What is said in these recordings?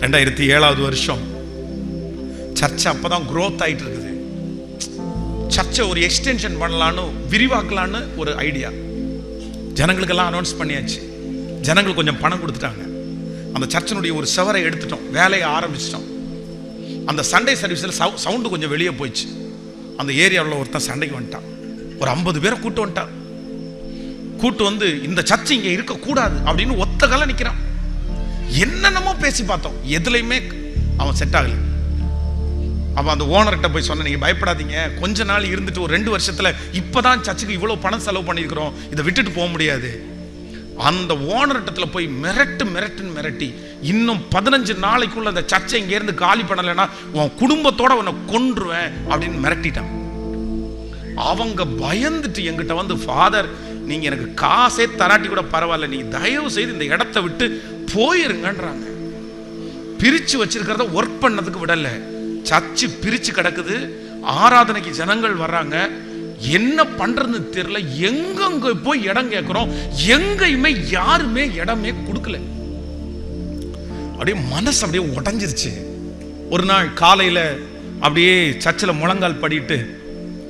ரெண்டாயிரத்தி ஏழாவது வருஷம். சர்ச்சை அப்பதான் குரோத் ஆயிட்டு இருக்குது சர்ச்சை ஒரு எக்ஸ்டென்ஷன் பண்ணலான்னு விரிவாக்கலான்னு ஒரு ஐடியா ஜனங்களுக்கெல்லாம் அனௌன்ஸ் பண்ணியாச்சு. ஜனங்கள் கொஞ்சம் பணம் கொடுத்துட்டாங்க. அந்த சர்ச்சினுடைய ஒரு செவரை எடுத்துட்டோம். வேலையை ஆரம்பிச்சிட்டோம். அந்த சண்டே சர்வீஸில் சவு சவுண்டு கொஞ்சம் வெளியே போயிடுச்சு. அந்த ஏரியாவில் ஒருத்தன் சண்டைக்கு வந்துட்டான். ஒரு ஐம்பது பேரை கூட்டு வந்துட்டான். கூட்டு வந்து இந்த சர்ச்சு இங்கே இருக்கக்கூடாது அப்படின்னு ஒத்த கால நிற்கிறான் என்னென்னமோ பேசி பார்த்தோம். எதுலையுமே அவன் செட் ஆகலை. அவன் அந்த ஓனர்கிட்ட போய் சொன்ன நீங்கள் பயப்படாதீங்க. கொஞ்ச நாள் இருந்துட்டு ஒரு ரெண்டு வருஷத்தில் இப்போ தான் சர்ச்சுக்கு இவ்வளோ பணம் செலவு பண்ணியிருக்கிறோம். இதை விட்டுட்டு போக முடியாது. அந்த ஓனர்கிட்ட போய் மிரட்டு மிரட்டுன்னு மிரட்டி இன்னும் பதினஞ்சு நாளைக்குள்ள அந்த சர்ச்சை இங்கேருந்து காலி பண்ணலைன்னா உன் குடும்பத்தோட உன்னை கொன்றுவேன். அப்படின்னு மிரட்டிட்டான். அவங்க பயந்துட்டு என்கிட்ட வந்து ஃபாதர் நீங்க எனக்கு காசே தராட்டி கூட பரவாயில்ல. நீ தயவு செய்து இந்த இடத்த விட்டு போயிருங்கன்றாங்க. பிரிச்சு வச்சிருக்கிறத ஒர்க் பண்ணதுக்கு விடல. சர்ச்சு பிரிச்சு கிடக்குது. ஆராதனைக்கு ஜனங்கள் வர்றாங்க. என்ன பண்றதுன்னு தெரியல. எங்கெங்க போய் இடம் கேட்கிறோம் எங்கேயுமே யாருமே இடமே கொடுக்கல. அப்படியே மனசு அப்படியே உடஞ்சிருச்சு. ஒரு நாள் காலையில அப்படியே சர்ச்சில் முழங்கால் படிட்டு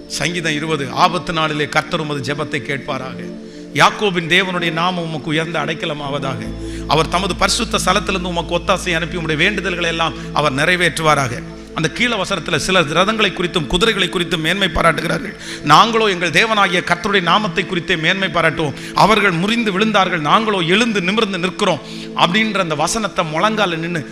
சங்கீதம் இருபது ஆபத்து நாளிலே கர்த்தர் உமது ஜெபத்தை கேட்பாராக. யாக்கோபின் தேவனுடைய நாமம் உமக்கு உயர்ந்த அடைக்கலம் ஆவதாக அவர் தமது பரிசுத்த ஸ்தலத்திலிருந்து உமக்கு ஒத்தாசை அனுப்பி உடைய வேண்டுதல்களை எல்லாம் அவர் நிறைவேற்றுவாராக. அந்த கீழ வசனத்தில் சில ரதங்களை குறித்தும் குதிரைகளை குறித்தும் மேன்மை பாராட்டுகிறார்கள். நாங்களோ எங்கள் தேவனாகிய கர்த்தருடைய நாமத்தை குறித்தே மேன்மை பாராட்டுவோம். அவர்கள் முறிந்து விழுந்தார்கள் நாங்களோ எழுந்து நிமிர்ந்து நிற்கிறோம் அப்படின்ற அந்த வசனத்தை முழங்கால நின்று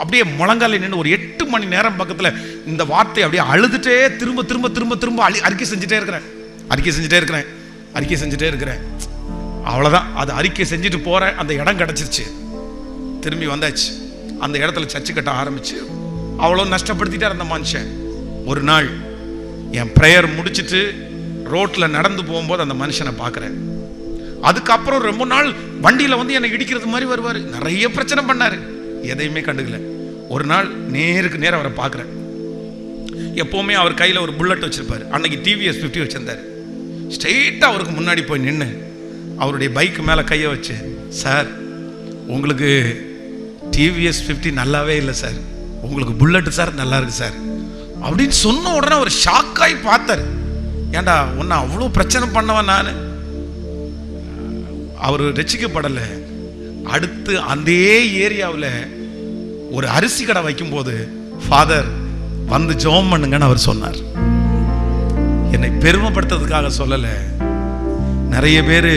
அப்படியே முழங்கால நின்று ஒரு எட்டு மணி நேரம் பக்கத்தில் இந்த வார்த்தை அப்படியே அழுதுட்டே திரும்ப திரும்ப திரும்ப திரும்ப அழி அறிக்கை செஞ்சுட்டே இருக்கிறேன். அறிக்கை செஞ்சுட்டே இருக்கிறேன். அறிக்கை செஞ்சுட்டே இருக்கிறேன். அவ்வளோதான் அது அறிக்கை செஞ்சுட்டு போகிறேன் அந்த இடம் கிடச்சிருச்சு. திரும்பி வந்தாச்சு. அந்த இடத்துல சர்ச்சு கட்ட ஆரம்பிச்சு. அவ்வளோ நஷ்டப்படுத்திட்டார் அந்த மனுஷன். ஒரு நாள் என் ப்ரேயர் முடிச்சுட்டு ரோட்டில் நடந்து போகும்போது அந்த மனுஷனை பார்க்குறேன். அதுக்கப்புறம் ரொம்ப நாள் வண்டியில் வந்து என்னை இடிக்கிறது மாதிரி வருவார். நிறைய பிரச்சனை பண்ணார். எதையுமே கண்டுக்கல. ஒரு நாள் நேருக்கு நேரம் அவரை பார்க்குறேன். எப்போவுமே அவர் கையில் ஒரு புல்லட் வச்சுருப்பார். அன்னைக்கு டிவிஎஸ் ஃபிஃப்டி வச்சுருந்தார். ஸ்ட்ரெயிட்டாக அவருக்கு முன்னாடி போய் நின்று அவருடைய பைக்கு மேலே கையை வச்சு சார் உங்களுக்கு டிவிஎஸ் ஃபிஃப்டி நல்லாவே இல்லை சார். உங்களுக்கு புல்லட்டு சார் நல்லா இருக்கு சார். அப்படின்னு சொன்ன உடனே அவர் ஷாக்காகி பார்த்தார். ஏன்டா உன்னை அவ்வளோ பிரச்சனை பண்ணவன் நான்? அவர் ரசிக்கப்படலை. அடுத்து அதே ஏரியாவில் ஒரு அரிசி கடை வைக்கும்போது ஃபாதர் வந்து ஜோம் பண்ணுங்கன்னு அவர் சொன்னார். என்னை பெருமைப்படுத்துறதுக்காக சொல்லலை. நிறைய பேர்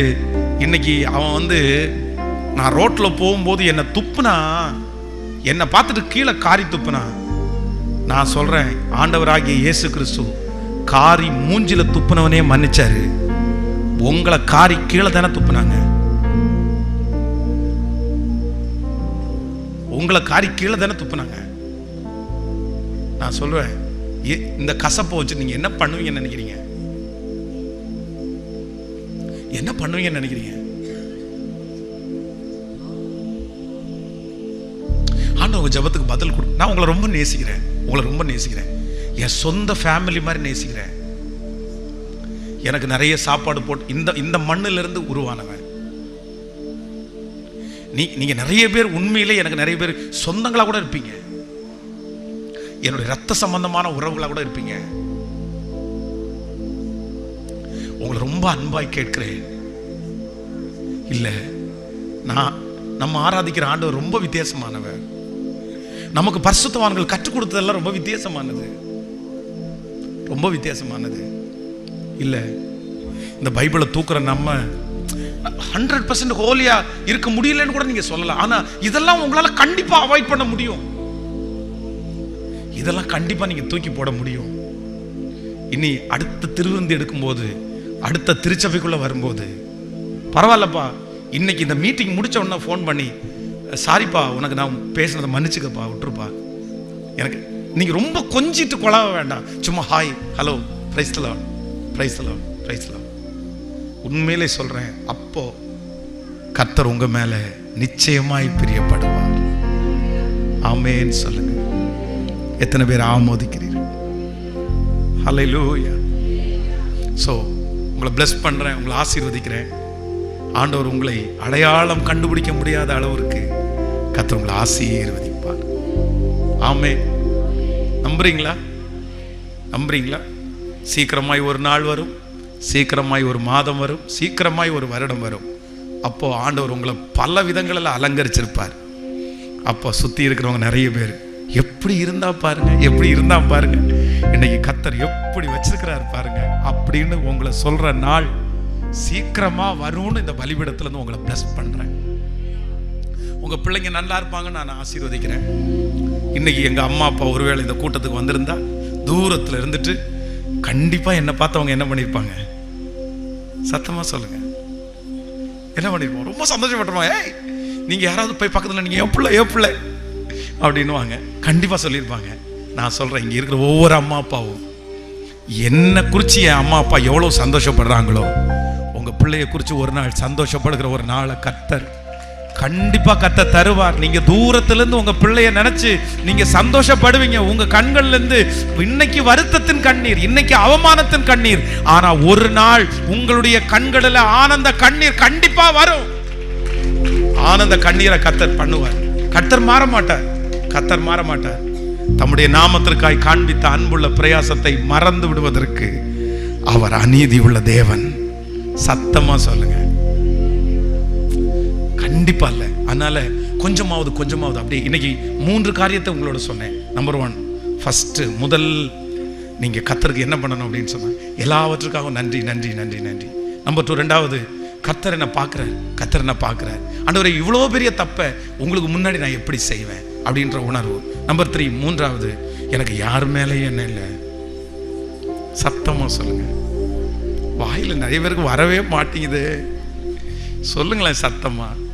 இன்னைக்கு அவன் வந்து நான் ரோட்டில் போகும்போது என்னை துப்புனா என்னை பார்த்துட்டு கீழே காரி துப்புனா. நான் சொல்கிறேன் ஆண்டவராகிய இயேசு கிறிஸ்து காரி மூஞ்சில துப்புனவனே மன்னிச்சாரு. உங்களை காரி கீழே தானே துப்புனாங்க. உங்களை காரி கீழே தானே துப்புனாங்க. நான் சொல்லுவேன் இந்த கசப்பை வச்சு நீங்கள் என்ன பண்ணுவீங்கன்னு நினைக்கிறீங்க? என்ன பண்ணுவீங்கன்னு நினைக்கிறீங்க? ஆனால் உங்கள் ஜெபத்துக்கு பதில் கொடு. நான் உங்களை ரொம்ப நேசிக்கிறேன். உங்களை ரொம்ப நேசிக்கிறேன். என் சொந்த ஃபேமிலி மாதிரி நேசிக்கிறேன். எனக்கு நிறைய சாப்பாடு போட்டு இந்த இந்த மண்ணுல இருந்து உருவானவன் நீ நீங்க நிறைய பேர் உண்மையிலே எனக்கு நிறைய பேர் சொந்தங்களாக கூட இருப்பீங்க. என்னுடைய ரத்த சம்பந்தமான உறவுகளாக கூட இருப்பீங்க. உங்களை ரொம்ப அன்பாய் கேட்கிறேன். இல்லை நான் நம்ம ஆராதிக்கிற ஆண்டவர் ரொம்ப வித்தியாசமானவர். நமக்கு பரிசுத்தவான்கள் கற்றுக் கொடுத்ததெல்லாம் ரொம்ப வித்தியாசமானது. ரொம்ப வித்தியாசமானது. இல்லை இந்த பைபிளை தூக்குற நம்ம ஹண்ட்ரட் பர்சன்ட் ஹோலியா இருக்க முடியலன்னு கூட நீங்க சொல்லலாம். ஆனா இதெல்லாம் உங்களால கண்டிப்பா அவாய்ட் பண்ண முடியும். இதெல்லாம் கண்டிப்பா நீங்க தூக்கி போட முடியும். இனி அடுத்த திருவிருந்து எடுக்கும்போது அடுத்த திருச்சபைக்குள்ளே வரும்போது பரவாயில்லப்பா இன்னைக்கு இந்த மீட்டிங் முடிச்ச உடனே ஃபோன் பண்ணி சாரிப்பா உனக்கு நான் பேசுனதை மன்னிச்சுக்கப்பா விட்டுருப்பா. எனக்கு நீங்கள் ரொம்ப கொஞ்சிட்டு கொலாவ வேண்டாம். சும்மா ஹாய் ஹலோ பிரைஸ் தலாம் பிரைஸ் தலாம் ப்ரைஸ் தலாம் உண்மையிலே சொல்கிறேன் அப்போ கர்த்தர் உங்கள் மேலே நிச்சயமாய் பிரியப்படுவார். ஆமேன்னு சொல்லுங்க. எத்தனை பேர் ஆமோதிக்கிறீர்கள்? ஹalleluya ஸோ உங்களை பிளஸ் பண்ணுறேன் உங்களை ஆசீர்வதிக்கிறேன். ஆண்டவர் உங்களை அடையாளம் கண்டுபிடிக்க முடியாத அளவிற்கு கத்தர் உங்களை ஆசீர்வதிப்பார். ஆமே நம்புறீங்களா? நம்புறீங்களா? சீக்கிரமாய் ஒரு நாள் வரும் சீக்கிரமாய் ஒரு மாதம் வரும் சீக்கிரமாய் ஒரு வருடம் வரும். அப்போது ஆண்டவர் உங்களை பல விதங்களில் அலங்கரிச்சிருப்பார். அப்போ சுற்றி இருக்கிறவங்க நிறைய பேர் எப்படி இருந்தால் பாருங்க எப்படி இருந்தால் பாருங்கள் இன்னைக்கு கத்தர் எப்படி வச்சிருக்கிறாரு பாருங்க. அப்படின்னு உங்களை சொல்ற நாள் சீக்கிரமா வரும்னு இந்த பலிபீடத்துல இருந்து உங்களை பிளஸ் பண்றேன். உங்க பிள்ளைங்க நல்லா இருப்பாங்கன்னு நான் ஆசீர்வதிக்கிறேன். இன்னைக்கு எங்க அம்மா அப்பா ஒருவேளை இந்த கூட்டத்துக்கு வந்திருந்தா தூரத்துல இருந்துட்டு கண்டிப்பா என்ன பார்த்தவங்க என்ன பண்ணிருப்பாங்க? சத்தமா சொல்லுங்க. என்ன பண்ணிருப்போம்? ரொம்ப சந்தோஷப்பட்டுருமா ஏய் நீங்க யாராவது போய் பக்கத்துல நீங்க என் பிள்ளை என் பிள்ளை அப்படின்னுவாங்க கண்டிப்பா சொல்லியிருப்பாங்க. நான் சொல்கிறேன் இங்கே இருக்கிற ஒவ்வொரு அம்மா அப்பாவும் என்ன குறித்து என் அம்மா அப்பா எவ்வளோ சந்தோஷப்படுறாங்களோ உங்கள் பிள்ளைய குறித்து ஒரு நாள் சந்தோஷப்படுகிற ஒரு நாளை கத்தர் கண்டிப்பாக கத்த தருவார். நீங்கள் தூரத்துலேருந்து உங்கள் பிள்ளையை பிள்ளைய நீங்கள் சந்தோஷப்படுவீங்க. உங்கள் கண்கள்லேருந்து இன்னைக்கு வருத்தத்தின் கண்ணீர் இன்னைக்கு அவமானத்தின் கண்ணீர். ஆனால் ஒரு நாள் உங்களுடைய கண்களில் ஆனந்த கண்ணீர் கண்டிப்பாக வரும். ஆனந்த கண்ணீரை கத்தர் பண்ணுவார். கத்தர் மாற மாட்டார். கத்தர் மாற மாட்டார். தம்முடைய நாமத்திற்காய் காண்பித்த அன்புள்ள பிரயாசத்தை மறந்து விடுவதற்கு அவர் அநீதி உள்ள தேவன். சத்தமா சொல்லுங்க. கண்டிப்பா இல்ல. அதனால கொஞ்சமாவது கொஞ்சமாவது அப்படியே இன்னைக்கு மூன்று காரியத்தை உங்களோட சொன்னேன். நம்பர் ஒன் ஃபஸ்ட்டு முதல் நீங்கள் கத்தருக்கு என்ன பண்ணணும் அப்படின்னு சொன்னேன் எல்லாவற்றுக்காகவும் நன்றி நன்றி நன்றி நன்றி. நம்பர் டூ ரெண்டாவது கத்தர் என்ன பார்க்குறார் கத்தர் என்ன பார்க்குறார். ஆண்டவரே இவ்வளோ பெரிய தப்பை உங்களுக்கு முன்னாடி நான் எப்படி செய்வேன் அப்படின்ற உணர்வு. நம்பர் த்ரீ மூன்றாவது எனக்கு யார் மேலேயும் என்ன இல்லை. சத்தமாக சொல்லுங்கள் வாயில் நிறைய பேருக்கு வரவே மாட்டேங்குது. சொல்லுங்களேன் சத்தமாக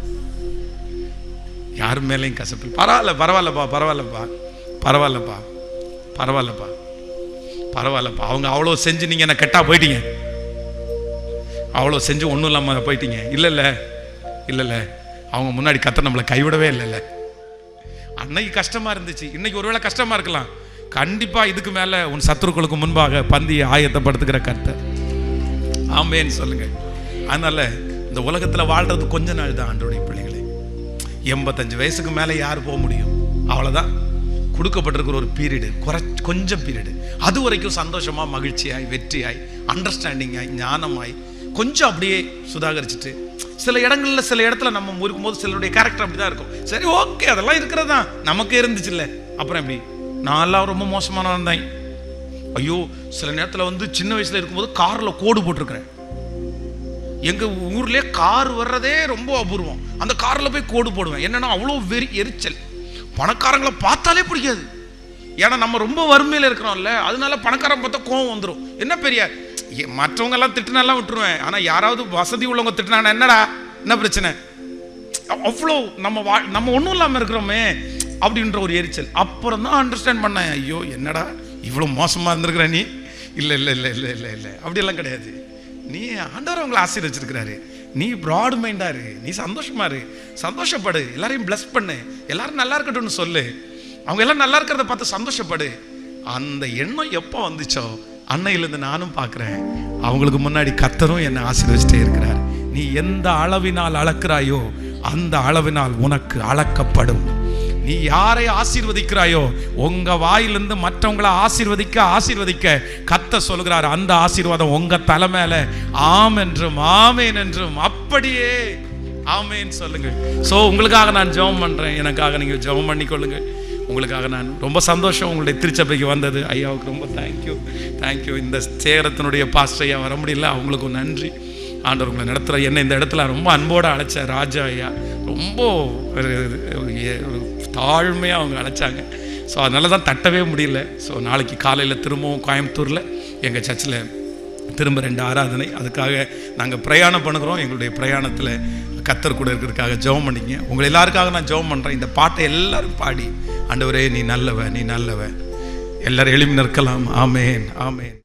யார் மேலேயும் கசப்பு பரவாயில்ல பரவாயில்லப்பா பரவாயில்லப்பா பரவாயில்லப்பா பரவாயில்லப்பா பரவாயில்லப்பா. அவங்க அவ்வளோ செஞ்சு நீங்கள் என்ன கெட்டால் போயிட்டீங்க? அவ்வளோ செஞ்சு ஒன்றும் இல்லாமல் போயிட்டீங்க. இல்லை இல்லை இல்லை இல்லை. அவங்க முன்னாடி கத்த நம்மளை கைவிடவே இல்லைல்ல அன்னைக்கு கஷ்டமா இருந்துச்சு. இன்னைக்கு ஒருவேளை கஷ்டமா இருக்கலாம். கண்டிப்பா இதுக்கு மேல உன் சத்துருக்களுக்கு முன்பாக பந்தியை ஆயத்தப்படுத்துகிற கர்த்தர். ஆமேன்னு சொல்லுங்க. அதனால இந்த உலகத்துல வாழ்றது கொஞ்ச நாள் தான் ஆண்டோடைய பிள்ளைகளே. எண்பத்தஞ்சு வயசுக்கு மேலே யார் போக முடியும்? அவ்வளோதான் கொடுக்கப்பட்டிருக்கிற ஒரு பீரியடு குறை கொஞ்சம் பீரியடு. அது வரைக்கும் சந்தோஷமா மகிழ்ச்சியாய் வெற்றியாய் அண்டர்ஸ்டாண்டிங்காய் ஞானமாய் கொஞ்சம் அப்படியே சுதாகரிச்சுட்டு சில இடங்களில் சில இடத்துல நம்ம இருக்கும்போது சிலருடைய கேரக்டர் அப்படிதான் இருக்கும். சரி ஓகே அதெல்லாம் இருக்கிறது? தான் நமக்கு இருந்துச்சு இல்லை அப்புறம் எப்படி? நான்லாம் ரொம்ப மோசமானவன் இருந்தேன் ஐயோ சில நேரத்தில் வந்து சின்ன வயசில் இருக்கும்போது காரில் கோடு போட்டிருக்கிறேன். எங்கள் ஊர்லேயே கார் வர்றதே ரொம்ப அபூர்வம். அந்த காரில் போய் கோடு போடுவேன். என்னென்னா அவ்வளோ வெறி எரிச்சல். பணக்காரங்களை பார்த்தாலே பிடிக்காது. ஏன்னா நம்ம ரொம்ப வறுமையில் இருக்கிறோம்ல. அதனால பணக்காரன் பார்த்தா கோவம் வந்துடும் என்ன பெரிய ஏ, மற்றவங்க எல்லாம் திட்டினாலாம் விட்டுருவேன். ஆனால் யாராவது வசதி உள்ளவங்க திட்டினானா என்னடா? என்ன பிரச்சனை? அவ்வளோ நம்ம வா நம்ம ஒன்றும் இல்லாமல் இருக்கிறோமே அப்படின்ற ஒரு எரிச்சல். அப்புறம் தான் அண்டர்ஸ்டாண்ட் பண்ணேன் ஐயோ என்னடா? இவ்வளோ மோசமாக இருந்திருக்கிற நீ? இல்லை இல்லை இல்லை இல்லை இல்லை இல்லை. அப்படியெல்லாம் கிடையாது. நீ ஆண்டவர் அவங்களை ஆசீர்வச்சிருக்கிறாரு. நீ ப்ராட் மைண்டாக இரு. நீ சந்தோஷமா இரு. சந்தோஷப்படு. எல்லாரையும் பிளஸ் பண்ணு. எல்லாரும் நல்லா இருக்கட்டும்னு சொல்லு. அவங்க எல்லாம் நல்லா இருக்கிறத பார்த்து சந்தோஷப்படு. அந்த எண்ணம் எப்போ வந்துச்சோ அன்னையிலேருந்து நானும் பார்க்குறேன். அவங்களுக்கு முன்னாடி கத்தரும் என்னை ஆசீர்வச்சிட்டே இருக்கிறார். நீ எந்த அளவினால் அளக்கிறாயோ அந்த அளவினால் உனக்கு அளக்கப்படும். நீ யாரை ஆசீர்வதிக்கிறாயோ உங்க வாயிலிருந்து மற்றவங்கள ஆசீர்வதிக்க ஆசீர்வதிக்க கத்த சொல்கிறார் அந்த ஆசீர்வாதம் உங்க தலை மேல. ஆம் என்றும் ஆமேன் என்றும் அப்படியே. ஆமேன்னு சொல்லுங்க சோ உங்களுக்காக நான் ஜெபம் பண்றேன். எனக்காக நீங்க ஜெபம் பண்ணிக்கொள்ளுங்க உங்களுக்காக நான் ரொம்ப சந்தோஷம் உங்களுடைய திருச்சபைக்கு வந்தது. ஐயாவுக்கு ரொம்ப தேங்க்யூ தேங்க்யூ இந்த சேரத்தினுடைய பாஸ்டர் ஐயா வர முடியல. அவங்களுக்கும் நன்றி. ஆண்டவர் உங்களை நடத்துகிற என்ன இந்த இடத்துல ரொம்ப அன்போடு அழைச்ச ராஜா ஐயா ரொம்ப ஒரு தாழ்மையாக அவங்க அழைச்சாங்க. ஸோ அதனால தான் தட்டவே முடியல. ஸோ நாளைக்கு காலையில் திரும்பவும் கோயம்புத்தூரில் எங்கள் சர்ச்சில் திரும்ப ரெண்டு ஆராதனை. அதுக்காக நாங்கள் பிரயாணம் பண்ணுகிறோம். எங்களுடைய பிரயாணத்தில் கத்தர் கூட இருக்கிறதுக்காக ஜெபம் பண்ணிங்க உங்களை எல்லாருக்காக நான் ஜெபம் பண்ணுறேன் இந்த பாட்டை எல்லாரும் பாடி. ஆண்டவரே நீ நல்லவ நீ நல்லவ. எல்லாரும் எழுப்பி நிற்கலாம். ஆமேன் ஆமேன்.